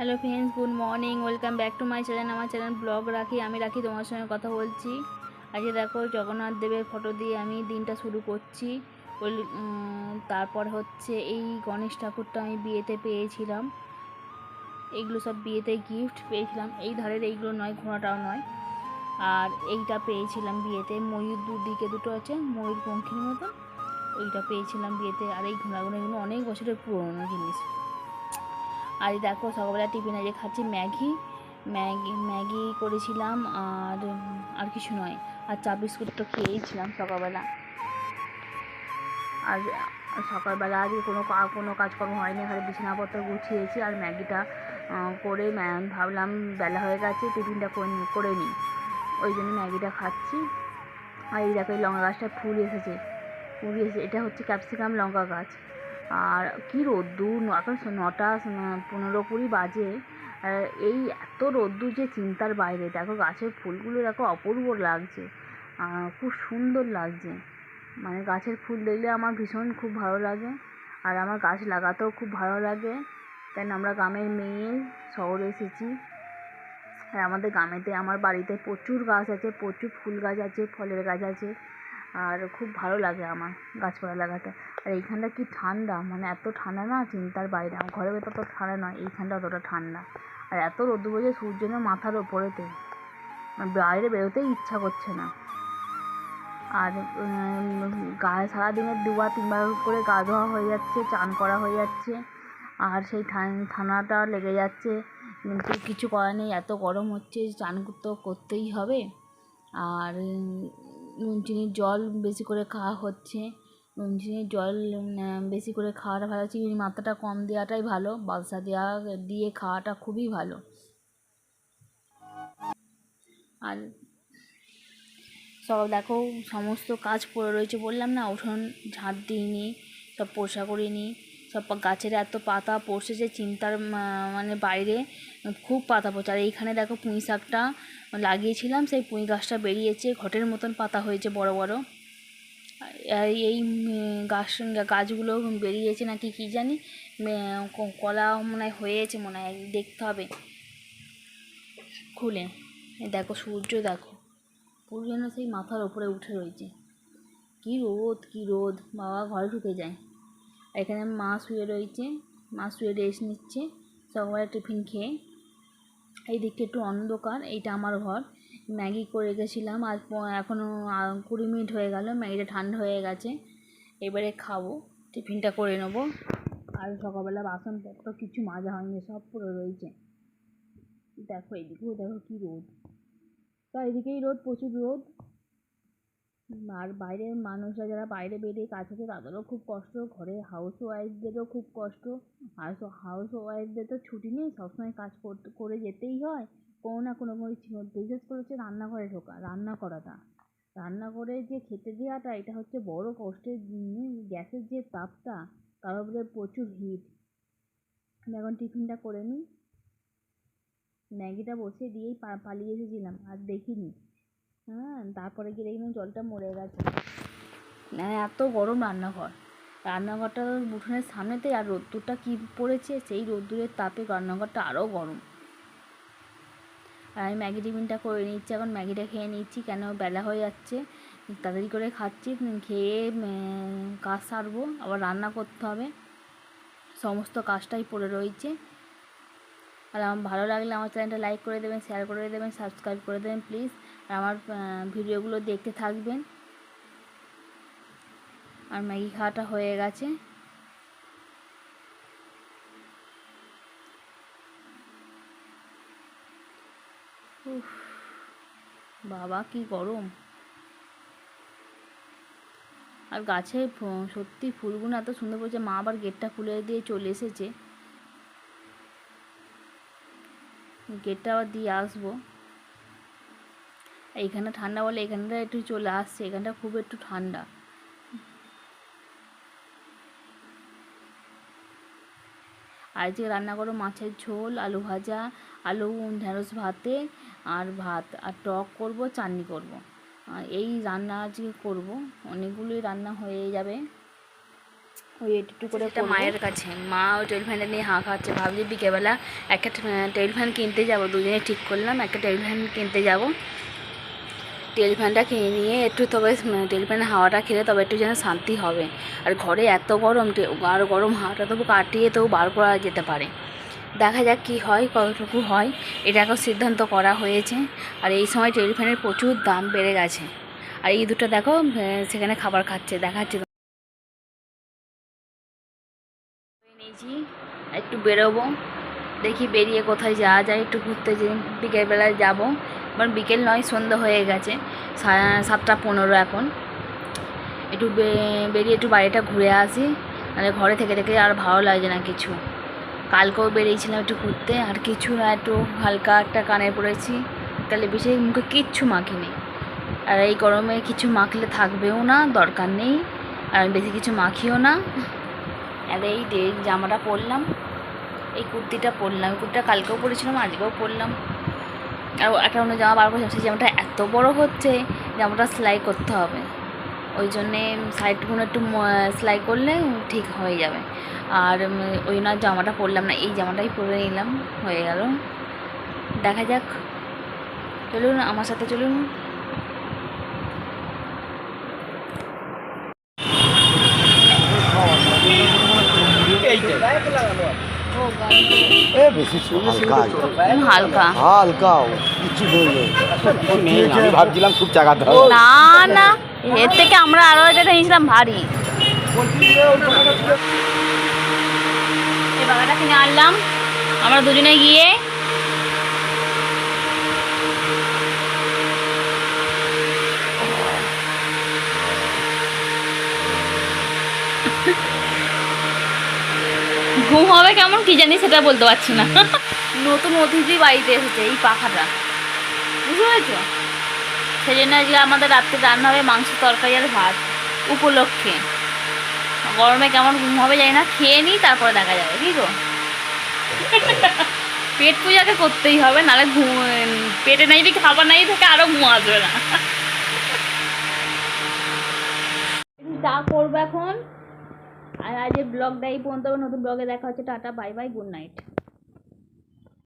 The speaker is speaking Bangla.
Hello friends, good morning, welcome back to my channel. আমার চ্যানেল ব্লগ রাখি, আমি রাখি তোমার সঙ্গে কথা বলছি। আজকে দেখো জগন্নাথ দেবের ফটো দিয়ে আমি দিনটা শুরু করছি। তারপর হচ্ছে এই গণেশ ঠাকুরটা আমি বিয়েতে পেয়েছিলাম। এইগুলো সব বিয়েতে গিফট পেয়েছিলাম। এই ধারের এইগুলো নয়, ঘোড়াটাও নয়। আর এইটা পেয়েছিলাম বিয়েতে। ময়ূর দুদিকে দুটো আছে, ময়ূর পঙ্খির মতন ওইটা পেয়েছিলাম বিয়েতে। আর এই ঘোড়াগুলো এগুলো অনেক বছরের পুরোনো জিনিস। আর দেখো সকালবেলা টিফিনে যে খাচ্ছি ম্যাগি। ম্যাগি ম্যাগি করেছিলাম আর আর কিছু নয়। আর চা বিস্কুট তো খেয়েছিলাম সকালবেলা। আর আর সকালবেলা আজকে কোনো কোনো কাজকর্ম হয়নি এখানে বিছানাপত্র গুছিয়েছি আর ম্যাগিটা করে ভাবলাম বেলা হয়ে গেছে, টিফিনটা করে নিই। ওই জন্য ম্যাগিটা খাচ্ছি। আর এই দেখো এই লঙ্কা গাছটা ফুল এসেছে। ফুল এসেছে এটা হচ্ছে ক্যাপসিকাম লঙ্কা গাছ। আর কী রোদ্দুর এখন নটা পনেরো কুড়ি বাজে। এই এত রোদ্দুর যে চিন্তার বাইরে। দেখো গাছের ফুলগুলো দেখো অপূর্ব লাগছে। খুব সুন্দর লাগছে। মানে গাছের ফুল দেখলে আমার ভীষণ খুব ভালো লাগে। আর আমার গাছ লাগাতেও খুব ভালো লাগে। কেন আমরা গ্রামের মেয়ে শহরে এসেছি। আর আমাদের গ্রামেতে, আমার বাড়িতে প্রচুর গাছ আছে, প্রচুর ফুল গাছ আছে, ফলের গাছ আছে। আর খুব ভালো লাগে আমার গাছপালা লাগাতে। আর এইখানটা কি ঠান্ডা? মানে এত ঠান্ডা না চিন্তার বাইরে। আমার ঘরের ভেতর তো ঠান্ডা নয় এইখানটা অতটা ঠান্ডা। আর এত রোদ্দুর বোঝে সূর্য না মাথার ওপরেতে। মানে বাইরে বেরোতেই ইচ্ছা করছে না। আর উম, গায়ে সারাদিনের দুবার তিনবার করে গা ধোয়া হয়ে যাচ্ছে চান করা হয়ে যাচ্ছে। আর সেই ঠান- ঠান্ডাটা লেগে যাচ্ছে। কিন্তু কিছু করার নেই এত গরম হচ্ছে চান তো করতেই হবে। আর নুন চিনির জল বেশি করে খাওয়া হচ্ছে। নুন চিনির জল বেশি করে খাওয়াটা ভালো চিনির মাত্রাটা কম দেওয়াটাই ভালো বাদশা দেওয়া দিয়ে খাওয়াটা খুবই ভালো। আর সব দেখো, সমস্ত কাজ পড়ে রয়েছে বললাম না, উঠোন, ঝাঁট দিইনি সব পোষা করিনি সব গাছের এত পাতা পড়ছে যে চিন্তার মানে বাইরে খুব পাতা পড়ছে। আর এইখানে দেখো পুঁই শাকটা লাগিয়েছিলাম, সেই পুঁই গাছটা বেরিয়েছে, ঘটের মতন পাতা হয়েছে বড় বড়। এই গাছ, গাছগুলো বেরিয়েছে নাকি কী জানি কলা মনে হয় হয়েছে, মনে হয় দেখতে হবে। খুলে, দেখো সূর্য দেখো, পুরো যেন সেই মাথার ওপরে উঠে রয়েছে। কী রোদ কী রোদ, বাবা ঘরে ঢুকে যায়। এখানে মা শুয়ে রয়েছে। মা শুয়ে রেস্ট নিচ্ছে। সকালে টিফিন খেয়ে। এই দিকটা একটু অন্ধকার, এইটা আমার ঘর। ম্যাগি করে গেছিলাম, আর এখনও কুড়ি মিনিট হয়ে গেল, ম্যাগিটা ঠান্ডা হয়ে গেছে। এবারে খাব, টিফিনটা করে নেব। আর সকালবেলা বাসনপত্র, কিছু মাজা হয়নি, সব পড়ে রয়েছে। দেখো এদিকেও, দেখো কী রোদ। তা এদিকেই রোদ, প্রচুর রোদ। আর বাইরের মানুষরা যারা বাইরে বেরিয়ে কাজ করছে তাদেরও খুব কষ্ট। ঘরে হাউস ওয়াইফদেরও খুব কষ্ট। আর হাউস ওয়াইফদের তো ছুটি নেই, সবসময় কাজ করতে করে যেতেই হয়। কোনো না কোনো বিশেষ করে হচ্ছে রান্নাঘরে ঢোকা, রান্না করাটা। রান্না করে যে খেতে দেওয়াটা, এটা হচ্ছে বড় কষ্টের গ্যাসের যে তাপটা, তার উপরে প্রচুর হিট আমি এখন টিফিনটা করে নিই। ম্যাগিটা বসিয়ে দিয়েই পালিয়ে এসেছিলাম, আর দেখিনি। হ্যাঁ তারপরে গিয়ে দেখলাম জলটা মরে গেছে। মানে এত গরম রান্নাঘর। রান্নাঘরটা উঠোনের সামনেতেই আর রোদ্দুরটা কী পড়েছে, সেই রোদ্দুরের তাপে রান্নাঘরটা আরও গরম। আর আমি ম্যাগি টিফিনটা করে নিচ্ছি, এখন ম্যাগিটা খেয়ে নিচ্ছি, কেন বেলা হয়ে যাচ্ছে। তাড়াতাড়ি করে খাচ্ছি, খেয়ে কাজ সারবো, আবার রান্না করতে হবে। সমস্ত কাজটাই পড়ে রয়েছে। আর আমার ভালো লাগলে আমার চ্যানেলটা লাইক করে দেবেন শেয়ার করে দেবেন সাবস্ক্রাইব করে দেবেন প্লিজ আর আমার ভিডিওগুলো দেখতে থাকবেন। আর ম্যাগি খাওয়াটা হয়ে গেছে। বাবা কি গরম। আর গাছে সত্যি ফুলগুলো এত সুন্দর করেছে মা আবার গেটটা খুলে দিয়ে চলে এসেছে। গেটটা আবার দিয়ে আসব। এইখানে ঠান্ডা বলে এখানটা একটু চলে আসছে, এখানটা খুব একটু ঠান্ডা। আজকে রান্না করো মাছের ঝোল, আলু ভাজা, আলু ঢ্যাঁড়স ভাতে, আর ভাত। আর টক করব, চাটনি করব। এই রান্না আজকে করব। অনেকগুলোই রান্না হয়ে যাবে। ওই একটু করে একটা মায়ের কাছে। মা ওই টেবিল ফ্যানটা নিয়ে হাঁ খাচ্ছে। ভাবছি বিকেলবেলা একটা টেবিল ফ্যান কিনতে যাব। দুজনে ঠিক করলাম একটা টেবিল ফ্যান কিনতে যাব। টেবিল ফ্যানটা কিনে নিয়ে একটু তবে টেবিল ফ্যানের হাওয়াটা খেলে তবে একটু যেন শান্তি হবে। আর ঘরে এত গরম আর গরম হাওয়াটা তবু কাটিয়ে তবু বার করা যেতে পারে। দেখা যাক কী হয় কতটুকু হয়। এটাকেও সিদ্ধান্ত করা হয়েছে। আর এই সময় টেবিল ফ্যানের প্রচুর দাম বেড়ে গেছে। আর এই দুটো দেখো সেখানে খাবার খাচ্ছে দেখাচ্ছে। নিয়েছি একটু বেরোবো, দেখি বেরিয়ে কোথায় যাওয়া যায়, একটু ঘুরতে যে বিকেলবেলায় যাব। এবার বিকেল নয়, সন্ধ্যা হয়ে গেছে সাতটা পনেরো এখন। একটু বেরিয়ে একটু বাড়িটা ঘুরে আসি মানে ঘরে থেকে থেকে আর ভালো লাগছে না কিছু। কালকেও বেরিয়েছিলাম একটু ঘুরতে, আর কিছু না, একটু হালকা একটা কানে পড়েছি, তাহলে বেশি মুখে কিচ্ছু মাখিনি। আর এই গরমে কিছু মাখলে থাকবেও না, দরকার নেই। আর বেশি কিছু মাখিও না। আর এই জামাটা পরলাম, এই কুর্তিটা পরলাম কুর্তিটা কালকেও পরেছিলাম, আজকেও পরলাম। আর একটা অন্য জামা বার করছিলাম, সেই জামাটা এত বড় হচ্ছে, জামাটা সেলাই করতে হবে। ওই জন্যে সাইডগুলো একটু সেলাই করলে ঠিক হয়ে যাবে। আর ওই জন্য জামাটা পরলাম না, এই জামাটাই পরে নিলাম, হয়ে গেল। দেখা যাক। চলুন, আমার সাথে চলুন। বেশি হালকা হালকা। হালকা। কিছু নেই। আমি ভাবছিলাম খুব চাকাতে হবে না না। এর থেকে আমরা আরও একটা নিয়েছিলাম ভারী। এই বাগাটা কিনে আনলাম। আমরা দুজনে গিয়ে ঘুম হবে কেমন কি জানি সেটা বলতে পারছি না। নতুন অতিথি বাড়িতে এসেছে এই পাখাটা। বুঝতে পেরেছ? সেই জন্য আজকে আমাদের রাত্রে রান্না হবে মাংস তরকারি আর ভাত উপলক্ষে। গরমে কেমন ঘুম হবে জানি না খেয়ে নিই তারপরে দেখা যাবে কি গো? পেট পূজাকে করতেই হবে নাহলে ঘুম পেটে নাই যদি খাবার নাই থেকে আরও ঘুম আসবে না। যা করব এখন আর আজ ব্লগটা এই পর্যন্ত। নতুন ব্লগে দেখা হচ্ছে। Tata bye bye good night